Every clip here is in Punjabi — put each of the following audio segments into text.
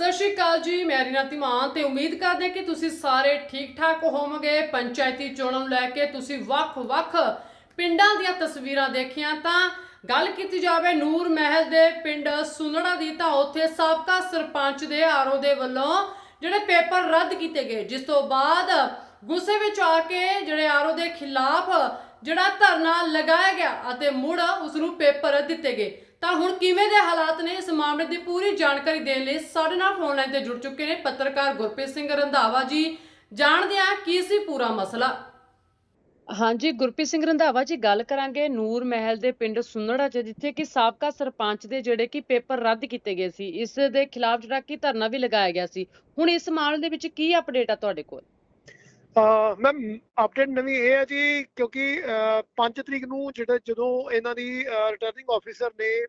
ਸਤਿ ਸ਼੍ਰੀ ਅਕਾਲ ਜੀ, ਮੈਂ ਰੀਨਾ ਧੀਮਾਨ ਤੇ ਉਮੀਦ ਕਰਦੇ ਹਾਂ ਕਿ ਤੁਸੀਂ ਸਾਰੇ ਠੀਕ ਠਾਕ ਹੋਵੋਗੇ। ਪੰਚਾਇਤੀ ਚੋਣਾਂ ਨੂੰ ਲੈ ਕੇ ਤੁਸੀਂ ਵੱਖ-ਵੱਖ ਪਿੰਡਾਂ ਦੀਆਂ ਤਸਵੀਰਾਂ ਦੇਖੀਆਂ ਤਾਂ ਗੱਲ ਕੀਤੀ ਜਾਵੇ ਨੂਰ ਮਹਿਲ ਦੇ ਪਿੰਡ ਸੁਨੜਾ ਦੀ ਤਾਂ ਉੱਥੇ ਸਾਬਕਾ ਸਰਪੰਚ ਦੇ ਆਰਓ ਦੇ ਵੱਲੋਂ ਜਿਹੜੇ ਪੇਪਰ ਰੱਦ ਕੀਤੇ ਗਏ, ਜਿਸ ਤੋਂ ਬਾਅਦ ਗੁੱਸੇ ਵਿੱਚ ਆ ਕੇ ਜਿਹੜੇ ਆਰਓ ਦੇ ਖਿਲਾਫ ਜਿਹੜਾ ਧਰਨਾ ਲਗਾਇਆ ਗਿਆ ਅਤੇ ਮੁੜ ਉਸ ਨੂੰ ਪੇਪਰ ਦਿੱਤੇ ਗਏ। ਤਾਂ ਹੁਣ ਕਿਵੇਂ ਦੇ ਹਾਲਾਤ ਨੇ ਇਸ ਮਾਮਲੇ ਦੀ ਪੂਰੀ ਜਾਣਕਾਰੀ ਦੇਣ ਲਈ ਸਾਡੇ ਨਾਲ ਫੋਨ ਲਾਈਨ ਤੇ ਜੁੜ ਚੁੱਕੇ ਨੇ ਪੱਤਰਕਾਰ ਗੁਰਪ੍ਰੀਤ ਸਿੰਘ ਰੰਧਾਵਾ ਜੀ। ਜਾਣਦੇ ਹਾਂ ਕੀ ਸੀ ਪੂਰਾ ਮਸਲਾ। ਹਾਂਜੀ, ਗੁਰਪ੍ਰੀਤ ਸਿੰਘ ਰੰਧਾਵਾ ਜੀ, ਗੱਲ ਕਰਾਂਗੇ ਨੂਰ ਮਹਿਲ ਦੇ ਪਿੰਡ ਸੁੰਨੜਾ ਚ, ਜਿੱਥੇ ਕਿ ਸਾਬਕਾ ਸਰਪੰਚ ਦੇ ਜਿਹੜੇ ਕਿ ਪੇਪਰ ਰੱਦ ਕੀਤੇ ਗਏ ਸੀ। ਇਸ ਦੇ ਖਿਲਾਫ ਜਿਹੜਾ ਕਿ ਧਰਨਾ ਵੀ ਲਗਾਇਆ ਗਿਆ ਸੀ। ਹੁਣ ਇਸ ਮਾਮਲੇ ਦੇ ਵਿੱਚ ਕੀ ਅਪਡੇਟ ਆ ਤੁਹਾਡੇ ਕੋਲ? ਮੈਮ ਅਪਡੇਟ ਨਵੀਂ ਇਹ ਹੈ ਜੀ ਕਿਉਂਕਿ 5 ਤਰੀਕ ਨੂੰ ਜਿਹੜਾ ਜਦੋਂ ਇਹਨਾਂ ਦੀ ਰਿਟਰਨਿੰਗ ਆਫੀਸਰ ਨੇ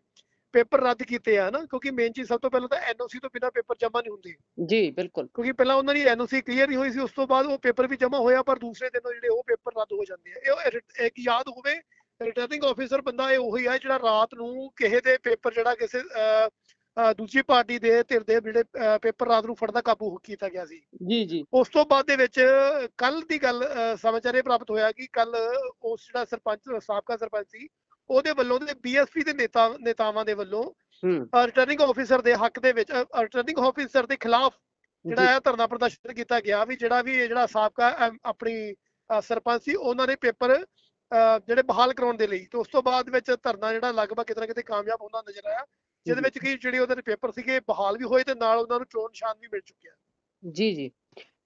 ਪੇਪਰ ਰੱਦ ਕੀਤੇ ਆ ਨਾ ਕਿਉਂਕਿ ਮੇਨ ਚੀਜ਼ ਸਭ ਤੋਂ ਪਹਿਲਾਂ ਤਾਂ ਐਨਓਸੀ ਤੋਂ ਬਿਨਾ ਪੇਪਰ ਜਮ੍ਹਾਂ ਨਹੀਂ ਹੁੰਦੇ। ਜੀ ਬਿਲਕੁਲ। ਕਿਉਂਕਿ ਪਹਿਲਾਂ ਉਹਨਾਂ ਦੀ ਐਨਓਸੀ ਕਲੀਅਰ ਨਹੀਂ ਹੋਈ ਸੀ ਉਸ ਤੋਂ ਬਾਅਦ ਉਹ ਪੇਪਰ ਵੀ ਜਮ੍ਹਾਂ ਹੋਇਆ ਪਰ ਦੂਸਰੇ ਦਿਨ ਜਿਹੜੇ ਉਹ ਪੇਪਰ ਰੱਦ ਹੋ ਜਾਂਦੇ ਆ। ਇਹ ਇੱਕ ਯਾਦ ਹੋਵੇ ਰਿਟਰਨਿੰਗ ਆਫੀਸਰ ਬੰਦਾ ਇਹ ਉਹੀ ਆ ਜਿਹੜਾ ਰਾਤ ਨੂੰ ਕਿਸੇ ਦੇ ਪੇਪਰ ਜਿਹੜਾ ਕਿਸੇ ਦੂਜੀ ਪਾਰਟੀ ਦੇ ਧਿਰ ਦੇ ਜਿਹੜੇ ਪੇਪਰ ਰਾਤ ਨੂੰ ਫੜਦਾ ਕਾਬੂ ਕੀਤਾ ਗਿਆ ਸੀ। ਜੀ ਜੀ। ਉਸ ਤੋਂ ਬਾਅਦ ਦੇ ਵਿੱਚ ਕੱਲ ਦੀ ਗੱਲ ਸਮਾਚਾਰ ਇਹ ਪ੍ਰਾਪਤ ਹੋਇਆ ਕਿ ਕੱਲ ਉਸ ਜਿਹੜਾ ਸਰਪੰਚ ਸਾਬਕਾ ਸਰਪੰਚ ਸੀ ਉਹਦੇ ਵੱਲੋਂ ਤੇ ਬੀਐਸਪੀ ਦੇ ਨੇਤਾ ਨੇਤਾਵਾਂ ਦੇ ਵੱਲੋਂ ਰਿਟਰਨਿੰਗ ਆਫੀਸਰ ਦੇ ਹੱਕ ਦੇ ਵਿੱਚ ਰਿਟਰਨਿੰਗ ਆਫੀਸਰ ਦੇ ਖਿਲਾਫ ਜਿਹੜਾ ਹੈ ਧਰਨਾ ਪ੍ਰਦਰਸ਼ਨ ਕੀਤਾ ਗਿਆ ਵੀ ਜਿਹੜਾ ਵੀ ਇਹ ਜਿਹੜਾ ਸਾਬਕਾ ਆਪਣੀ ਸਰਪੰਚ ਸੀ ਉਹਨਾਂ ਨੇ ਪੇਪਰ ਜਿਹੜੇ ਬਹਾਲ ਕਰਾਉਣ ਦੇ ਲਈ। ਤੇ ਉਸ ਤੋਂ ਬਾਅਦ ਵਿੱਚ ਧਰਨਾ ਜਿਹੜਾ ਲਗਭਗ ਕਿਤੇ ਨਾ ਕਿਤੇ ਕਾਮਯਾਬ ਹੁੰਦਾ ਨਜ਼ਰ ਆਇਆ। ਜਿਹਦੇ ਵਿੱਚ ਕਿ ਜਿਹੜੇ ਉਹਦੇ ਪੇਪਰ ਸੀਗੇ ਬਹਾਲ ਵੀ ਹੋਏ ਤੇ ਨਾਲ ਉਹਨਾਂ ਨੂੰ ਚੋਣ ਨਿਸ਼ਾਨ ਵੀ ਮਿਲ ਚੁੱਕਿਆ। ਜੀ ਜੀ।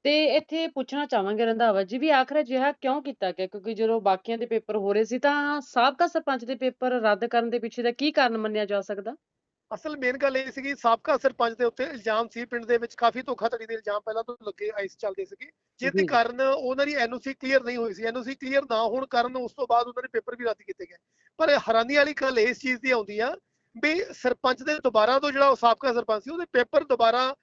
ਤੇ ਇੱਥੇ ਪੁੱਛਣਾ ਚਾਹਾਂਗੇ ਰੰਧਾਵਾ ਜੀ ਵੀ ਆਖਰ ਅਜਿਹਾ ਕਿਉਂ ਕੀਤਾ ਗਿਆ? ਕਿਉਂਕਿ ਜਦੋਂ ਬਾਕੀਆਂ ਦੇ ਪੇਪਰ ਹੋ ਰਹੇ ਸੀ ਤਾਂ ਸਾਬਕਾ ਸਰਪੰਚ ਦੇ ਪੇਪਰ ਰੱਦ ਕਰਨ ਦੇ ਪਿੱਛੇ ਦਾ ਕੀ ਕਾਰਨ ਮੰਨਿਆ ਜਾ ਸਕਦਾ? ਅਸਲ ਮੇਨ ਗੱਲ ਇਹ ਸੀਗੀ ਸਾਬਕਾ ਸਰਪੰਚ ਦੇ ਉੱਤੇ ਇਲਜ਼ਾਮ ਸੀ। ਪਿੰਡ ਦੇ ਵਿੱਚ ਕਾਫੀ ਧੋਖਾਧੜੀ ਦੇ ਇਲਜ਼ਾਮ ਪਹਿਲਾਂ ਤੋਂ ਲੱਗੇ ਆਈਸ ਚੱਲਦੇ ਸੀਗੇ। ਜਿਹਦੇ। ਕਾਰਨ ਉਹਨਾਂ ਦੀ ਐਨਓਸੀ ਕਲੀਅਰ ਨਹੀਂ ਹੋਈ ਸੀ। ਐਨਓਸੀ ਕਲੀਅਰ ਨਾ ਹੋਣ ਕਾਰਨ ਉਸ ਤੋਂ ਬਾਅਦ ਉਹਨਾਂ ਦੇ ਪੇਪਰ ਵੀ ਰੱਦ ਕੀਤੇ ਗਏ। ਪਰ ਹੈਰਾਨੀ ਵਾਲੀ ਗੱਲ ਇਸ ਚੀਜ਼ ਦੀ ਆਉਂਦੀ ਆ ਵੀ ਸਰਪੰਚ ਦੇ ਦੁਬਾਰਾ ਤੋਂ ਜਿਹੜਾ ਉਹ ਸਾਬਕਾ ਸਰਪੰਚ ਸੀ ਉਹਦੇ ਪੇਪਰ ਦੁਬਾਰਾ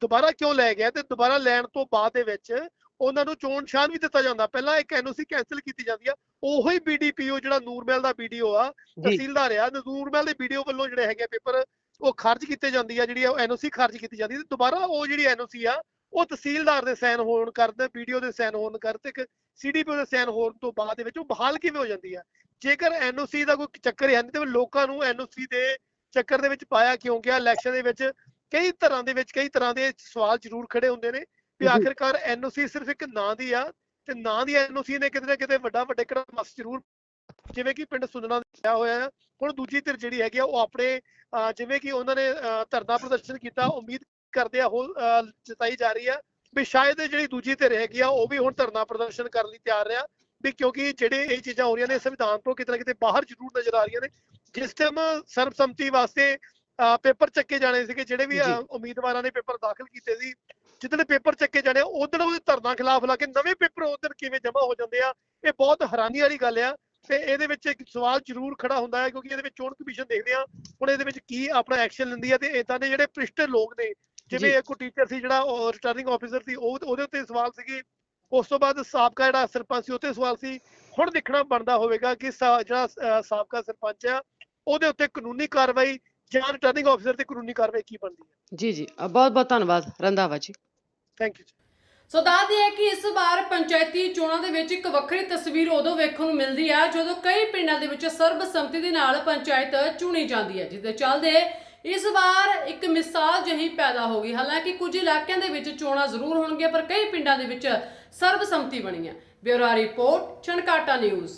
ਦੁਬਾਰਾ ਕਿਉਂ ਲੈ ਗਿਆ ਤੇ ਦੁਬਾਰਾ ਲੈਣ ਤੋਂ ਬਾਅਦ ਦੇ ਵਿੱਚ ਉਹਨਾਂ ਨੂੰ ਚੋਣ ਨਿਸ਼ਾਨ ਵੀ ਦਿੱਤਾ ਜਾਂਦਾ। ਪਹਿਲਾਂ ਇੱਕ ਐਨਓਸੀ ਕੈਨਸਲ ਕੀਤੀ ਜਾਂਦੀ ਆ ਉਹੀ ਬੀਡੀਪੀਓ ਜਿਹੜਾ ਨੂਰਮਹਿਲ ਦਾ ਬੀਡੀਓ ਆ ਤਹਿਸੀਲਦਾਰ ਆ ਨੂਰਮਹਿਲ ਦੇ ਵੀਡੀਓ ਵੱਲੋਂ ਜਿਹੜੇ ਹੈਗੇ ਪੇਪਰ ਉਹ ਖਾਰਜ ਕੀਤੇ ਜਾਂਦੀ ਆ ਜਿਹੜੀ ਐਨਓਸੀ ਖਾਰਜ ਕੀਤੀ ਜਾਂਦੀ ਤੇ ਦੁਬਾਰਾ ਉਹ ਜਿਹੜੀ ਐਨਓਸੀ ਆ ਉਹ ਤਹਿਸੀਲਦਾਰ ਦੇ ਸਾਈਨ ਹੋਣ ਕਰਦੇ ਵੀਡੀਓ ਦੇ ਸਾਈਨ ਹੋਣ ਕਰ ਤੇ ਇੱਕ ਸੀਡੀਪੀਓ ਦੇ ਸਾਈਨ ਹੋਣ ਤੋਂ ਬਾਅਦ ਦੇ ਵਿੱਚ ਉਹ ਬਹਾਲ ਕਿਵੇਂ ਹੋ ਜਾਂਦੀ ਆ? ਜੇਕਰ ਐਨਓਸੀ ਦਾ ਕੋਈ ਚੱਕਰ ਹੈ ਨਹੀਂ ਤੇ ਲੋਕਾਂ ਨੂੰ ਐਨਓਸੀ ਦੇ ਚੱਕਰ ਦੇ ਵਿੱਚ ਪਾਇਆ ਕਿਉਂ ਗਿਆ? ਇਲੈਕਸ਼ਨ ਦੇ ਵਿੱਚ ਕਈ ਤਰ੍ਹਾਂ ਦੇ ਵਿੱਚ ਕਈ ਤਰ੍ਹਾਂ ਦੇ ਸਵਾਲ ਜ਼ਰੂਰ ਖੜੇ ਹੁੰਦੇ ਨੇ ਵੀ। ਆਖਿਰਕਾਰ ਐਨਓਸੀ ਸਿਰਫ ਇੱਕ ਨਾਂ ਦੀ ਆ ਤੇ ਨਾਂ ਦੀ ਐਨਓਸੀ ਨੇ ਕਿਤੇ ਨਾ ਕਿਤੇ ਵੱਡਾ ਵੱਡੇ ਕਿਹੜਾ ਮਸ ਜ਼ਰੂਰ ਜਿਵੇਂ ਕਿ ਪਿੰਡ ਸੁਣਨਾ ਲਿਆ ਹੋਇਆ ਆ। ਹੁਣ ਦੂਜੀ ਧਿਰ ਜਿਹੜੀ ਹੈਗੀ ਆ ਉਹ ਆਪਣੇ ਜਿਵੇਂ ਕਿ ਉਹਨਾਂ ਨੇ ਧਰਨਾ ਪ੍ਰਦਰਸ਼ਨ ਕੀਤਾ ਉਮੀਦ ਕਰਦੇ ਆ ਉਹ ਜਤਾਈ ਜਾ ਰਹੀ ਆ ਵੀ ਸ਼ਾਇਦ ਜਿਹੜੀ ਦੂਜੀ ਧਿਰ ਹੈਗੀ ਆ ਉਹ ਵੀ ਹੁਣ ਧਰਨਾ ਪ੍ਰਦਰਸ਼ਨ ਕਰਨ ਲਈ ਤਿਆਰ ਆ ਵੀ ਕਿਉਂਕਿ ਜਿਹੜੇ ਇਹ ਚੀਜ਼ਾਂ ਹੋ ਰਹੀਆਂ ਨੇ ਸੰਵਿਧਾਨ ਤੋਂ ਕਿਤੇ ਨਾ ਕਿਤੇ ਬਾਹਰ ਜ਼ਰੂਰ ਨਜ਼ਰ ਆ ਰਹੀਆਂ ਨੇ ਜਿਸ ਟਾਈਮ ਸਰਬਸੰਮਤੀ ਵਾਸਤੇ ਪੇਪਰ ਚੱਕੇ ਜਾਣੇ ਸੀਗੇ ਜਿਹੜੇ ਵੀ। ਉਮੀਦਵਾਰਾਂ ਨੇ ਪੇਪਰ ਦਾਖਲ ਕੀਤੇ ਸੀ ਜਿੱਦਣ ਪੇਪਰ ਚੱਕੇ ਜਾਣੇ ਉਦੋਂ ਉਹਦੇ ਧਰਨਾ ਖਿਲਾਫ ਲਾ ਕੇ ਨਵੇਂ ਪੇਪਰ ਉਦੋਂ ਕਿਵੇਂ ਜਮ੍ਹਾਂ ਹੋ ਜਾਂਦੇ ਆ ਇਹ ਬਹੁਤ ਹੈਰਾਨੀ ਵਾਲੀ ਗੱਲ ਆ ਤੇ ਇਹਦੇ ਵਿੱਚ ਇੱਕ ਸਵਾਲ ਜ਼ਰੂਰ ਖੜਾ ਹੁੰਦਾ ਹੈ ਕਿਉਂਕਿ ਇਹਦੇ ਵਿੱਚ ਚੋਣ ਕਮਿਸ਼ਨ ਦੇਖਦੇ ਆ ਹੁਣ ਇਹਦੇ ਵਿੱਚ ਕੀ ਆਪਣਾ ਐਕਸ਼ਨ ਲੈਂਦੀ ਆ ਤੇ ਇਦਾਂ ਦੇ ਜਿਹੜੇ ਭ੍ਰਿਸ਼ਟ ਲੋਕ ਨੇ ਜਿਵੇਂ। ਇੱਕ ਟੀਚਰ ਸੀ ਜਿਹੜਾ ਰਿਟਰਨਿੰਗ ਆਫੀਸਰ ਸੀ ਉਹ ਉਹਦੇ ਉੱਤੇ ਸਵਾਲ ਸੀਗੇ ਉਸ ਤੋਂ ਬਾਅਦ ਸਾਬਕਾ ਜਿਹੜਾ ਸਰਪੰਚ ਸੀ ਉੱਤੇ ਸਵਾਲ ਸੀ। ਹੁਣ ਦੇਖਣਾ ਬਣਦਾ ਹੋਵੇਗਾ ਕਿ ਸਾ- ਜਿਹੜਾ ਸਾਬਕਾ ਸਰਪੰਚ ਆ ਉਹਦੇ ਉੱਤੇ ਕਾਨੂੰਨੀ ਕਾਰਵਾਈ ਜਾਂ ਰਿਟਰਨਿੰਗ ਆਫੀਸਰ ਤੇ ਕਾਨੂੰਨੀ ਕਾਰਵਾਈ ਕੀ ਬਣਦੀ ਹੈ। ਜੀ ਜੀ। ਬਹੁਤ ਬਹੁਤ ਧੰਨਵਾਦ Randhawa ji. Thank you so ਦੱਸਦੀ ਹੈ ਕਿ ਇਸ ਵਾਰ ਪੰਚਾਇਤੀ ਚੋਣਾਂ ਦੇ ਵਿੱਚ ਇੱਕ ਵੱਖਰੀ ਤਸਵੀਰ ਉਦੋਂ ਵੇਖਣ ਨੂੰ ਮਿਲਦੀ ਹੈ ਜਦੋਂ ਕਈ ਪਿੰਡਾਂ ਦੇ ਵਿੱਚ ਸਰਬਸੰਮਤੀ ਦੇ ਨਾਲ ਪੰਚਾਇਤ ਚੁਣੀ ਜਾਂਦੀ ਹੈ ਜਿਸ ਦੇ ਚੱਲਦੇ ਇਸ ਵਾਰ ਇੱਕ ਮਿਸਾਲ ਜਹੀ ਪੈਦਾ ਹੋ ਗਈ। ਹਾਲਾਂਕਿ ਕੁਝ ਇਲਾਕਿਆਂ ਦੇ ਵਿੱਚ ਚੋਣਾਂ ਜ਼ਰੂਰ ਹੋਣਗੀਆਂ, ਪਰ ਕਈ ਪਿੰਡਾਂ ਦੇ ਵਿੱਚ ਸਰਬਸੰਮਤੀ ਬਣੀ ਹੈ। Bureau report Chhankata news.